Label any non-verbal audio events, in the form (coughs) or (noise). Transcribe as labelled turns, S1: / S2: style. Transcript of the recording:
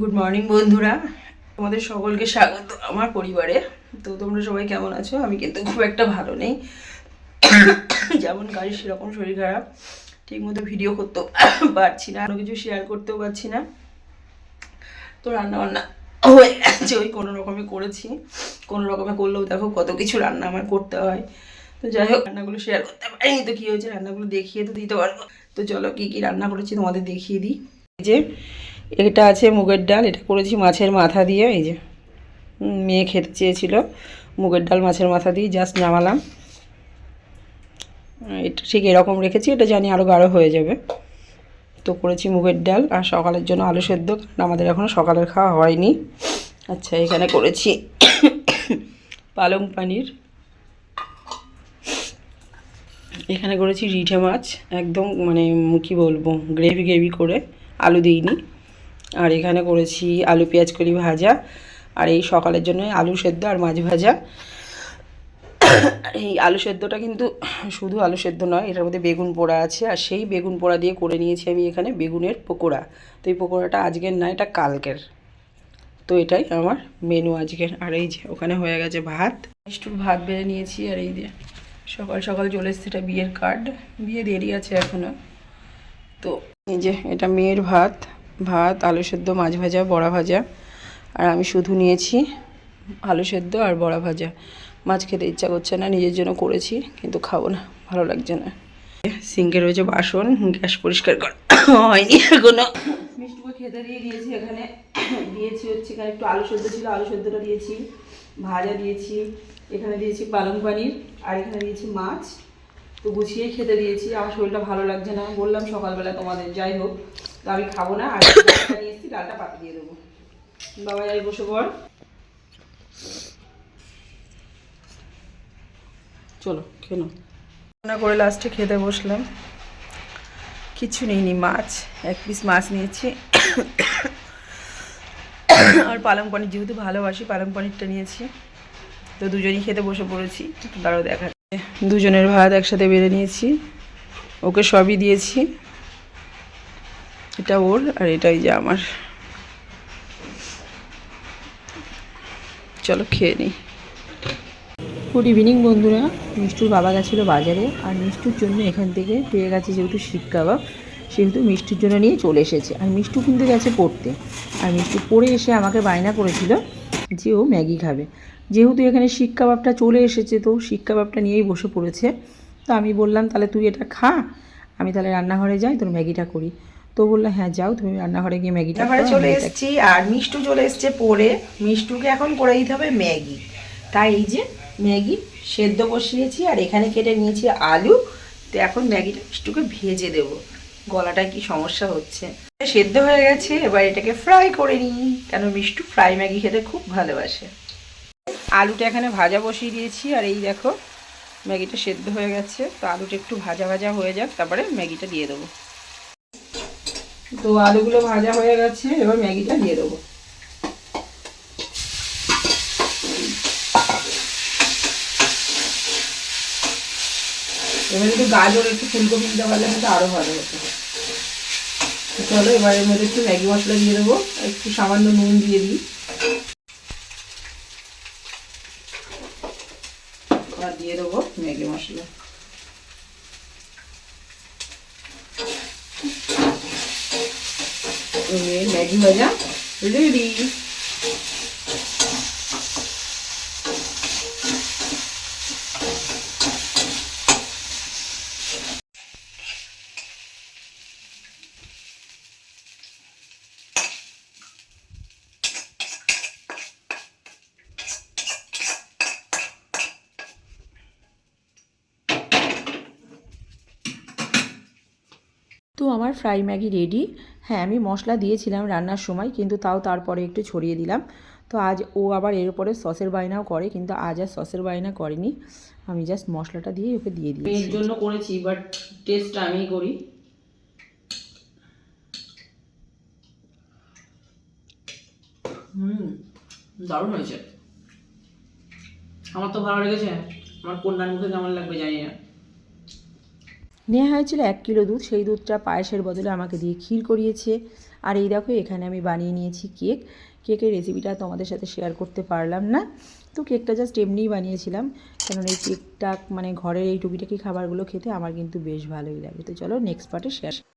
S1: Good morning বন্ধুরা। তোমাদের সকলকে স্বাগত আমার পরিবারে। তো তোমরা সবাই কেমন আছো? আমি কিন্তু খুব একটা ভালো নেই। যেমন কাজ সেরকম শরীর খারাপ ঠিক মতো ভিডিও করতেও পারছি না, কোনো কিছু শেয়ার করতেও পারছি না। তো রান্না বান্না হয়ে গেছে। ওই কোনো রকমে করেছি। কোনো রকমে করলেও দেখো কত কিছু রান্না আমার করতে হয়। তো যাই হোক, রান্নাগুলো শেয়ার করতে পারিনি। তো কী হয়েছে? রান্নাগুলো দেখিয়ে তো দিতে পারব। তো চলো কী কী রান্না করেছি তোমাদের দেখিয়ে দিই। যে এটা আছে মুগের ডাল, এটা করেছি মাছের মাথা দিয়ে, এই যে মেয়ে খেতে চেয়েছিল মুগের ডাল মাছের মাথা দিয়ে, জাস্ট নামালাম। এটা ঠিক এরকম রেখেছি, এটা জানি আরও গাঢ় হয়ে যাবে। তো করেছি মুগের ডাল, আর সকালের জন্য আলু সেদ্ধ, কারণ আমাদের এখনও সকালের খাওয়া হয়নি। আচ্ছা এখানে করেছি (coughs) পালং পানির। এখানে করেছি রিঠে মাছ, একদম মানে কি বলব, গ্রেভি গ্রেভি করে আলু দিইনি। আর এখানে করেছি আলু পেঁয়াজ কলি ভাজা, আর এই সকালের জন্য আলু সেদ্ধ আর মাছ ভাজা। এই আলু সেদ্ধটা কিন্তু শুধু আলু সেদ্ধ নয়, এটার মধ্যে বেগুন পোড়া আছে, আর সেই বেগুন পোড়া দিয়ে করে নিয়েছি আমি এখানে বেগুনের পকোড়া। তো এই পকোড়াটা আজকের না, এটা কালকের। তো এটাই আমার মেনু আজকের। আর এই যে ওখানে হয়ে গেছে ভাত। একটু ভাত বেড়ে নিয়েছি, আর এই যে সকাল সকাল চলে এসছে এটা বিয়ের কার্ড বিয়ে দেরি আছে এখনও তো এই যে এটা মেয়ের ভাত। ভাত, আলু সেদ্ধ, মাছ ভাজা, বড়া ভাজা। আর আমি শুধু নিয়েছি আলু সেদ্ধ আর বড়া ভাজা। মাছ খেতে ইচ্ছা করছে না, নিজের জন্য করেছি, কিন্তু খাব না, ভালো লাগছে না। সিঙ্কে রয়েছে বাসন, গ্যাস পরিষ্কার করা হয়নি এখনও। মিষ্টুকে খেতে দিয়ে দিয়েছি এখানে। দিয়েছি হচ্ছে এখানে একটু আলু সেদ্ধ ছিল, আলু সেদ্ধটা দিয়েছি, ভাজা দিয়েছি, এখানে দিয়েছি পালং পানির, আর এখানে দিয়েছি মাছ। তো গুছিয়েই খেতে দিয়েছি, আমার শরীরটা ভালো লাগছে না, বললাম সকালবেলা তোমাদের, যাই হোক। তো আমি খাব না, আর ডালটা ডালটা পাতে দিয়ে দেবো। বাবা যাই বসে পড়। চলো কেন রান্না করে লাস্টে খেতে বসলাম। কিছু নেইনি, মাছ, এক পিস মাছ নিয়েছি। আর পালং পনির যেহেতু ভালোবাসি, পালং পনিরটা নিয়েছি। তো দুজনই খেতে বসে পড়েছি। দাঁড়াও দেখা দুজনের ভাত একসাথে বেড়ে নিয়েছি। ওকে সবই দিয়েছি। এটা ওর আর এটাই যে আমার। চলো খেয়ে নিই গুড ইভিনিং বন্ধুরা। মিষ্টুর বাবা গেছিল বাজারে আর মিষ্টুর জন্য এখান থেকে পেয়ে গেছে যেহেতু শিক কাবাব, সেহেতু মিষ্টির জন্য নিয়ে চলে এসেছে। আর মিষ্টু কিন্তু গেছে পড়তে। আর মিষ্টু পড়ে এসে আমাকে বায়না করেছিল যে ও ম্যাগি খাবে। যেহেতু এখানে শিক কাবাবটা চলে এসেছে, তো শিক কাবাবটা নিয়েই বসে পড়েছে। তো আমি বললাম, তাহলে তুই এটা খা। আমি তাহলে রান্নাঘরে যাই, তোর ম্যাগিটা করি। তো বলল হ্যাঁ যাও তুমি রান্নাঘরে গিয়ে ম্যাগিটা
S2: রান্নাঘরে চলে এসেছি আর মিষ্টু চলে এসেছে পরে। মিষ্টুকে এখন করে দিতে হবে ম্যাগি। তাই এই যে ম্যাগি সেদ্ধ বসিয়েছি আর এখানে কেটে নিয়েছি আলু। তো এখন ম্যাগিটা মিষ্টুকে ভেজে দেব। গলাটায় কি সমস্যা হচ্ছে? সেদ্ধ হয়ে গেছে এবার এটাকে ফ্রাই করে নিই। কেন মিষ্টু ফ্রাই ম্যাগি খেতে খুব ভালোবাসে।
S1: আলুটা এখানে ভাজা বসিয়ে দিয়েছি আর এই দেখো ম্যাগিটা সেদ্ধ হয়ে গেছে। তো আলুটা একটু ভাজা ভাজা হয়ে যাক তারপরে ম্যাগিটা দিয়ে দেবো। তো আলুগুলো ভাজা হয়ে গেছে, এবার ম্যাগিটা দিয়ে দেবো। এবার একটু গাজর, একটু ফুলকপি দিতে পারলে কিন্তু আরও ভালো হতো। চলো, এবার এর মধ্যে একটু ম্যাগি মশলা দিয়ে দেবো একটু সামান্য নুন দিয়ে দিই। দিয়ে দেবো ম্যাগি মশলা। এই ম্যাগি ভাজা রেডি তো আমার ফ্রাই ম্যাগি রেডি। হ্যাঁ আমি মশলা দিয়েছিলাম রান্নার সময়, কিন্তু তাও তারপরে একটু ছড়িয়ে দিলাম। তো আজ ও আবার এর উপরে সসের বায়নাও করে, কিন্তু আজ আর সসের বায়না করেনি। আমি জাস্ট মশলাটা দিয়ে ওকে দিয়ে দিই এর জন্য করেছি বাট টেস্ট আমি করি। হুম, দারুণ হয়েছে। আমার তো ভালো লেগেছে। আমার কন্যার মুখে কেমন লাগবে জানি না। নেওয়া হয়েছিল এক কিলো দুধ, সেই দুধটা পায়েসের বদলে আমাকে দিয়ে ক্ষীর করিয়েছে। আর এই দেখো, এখানে আমি বানিয়ে নিয়েছি কেক। কেকের রেসিপিটা তোমাদের সাথে শেয়ার করতে পারলাম না। তো কেকটা জাস্ট এমনিই বানিয়েছিলাম। কারণ এই কেকটা মানে ঘরের এই টুকিটাকি খাবারগুলো খেতে আমার কিন্তু বেশ ভালোই লাগে। তো চলো নেক্সট পার্টে শেয়ার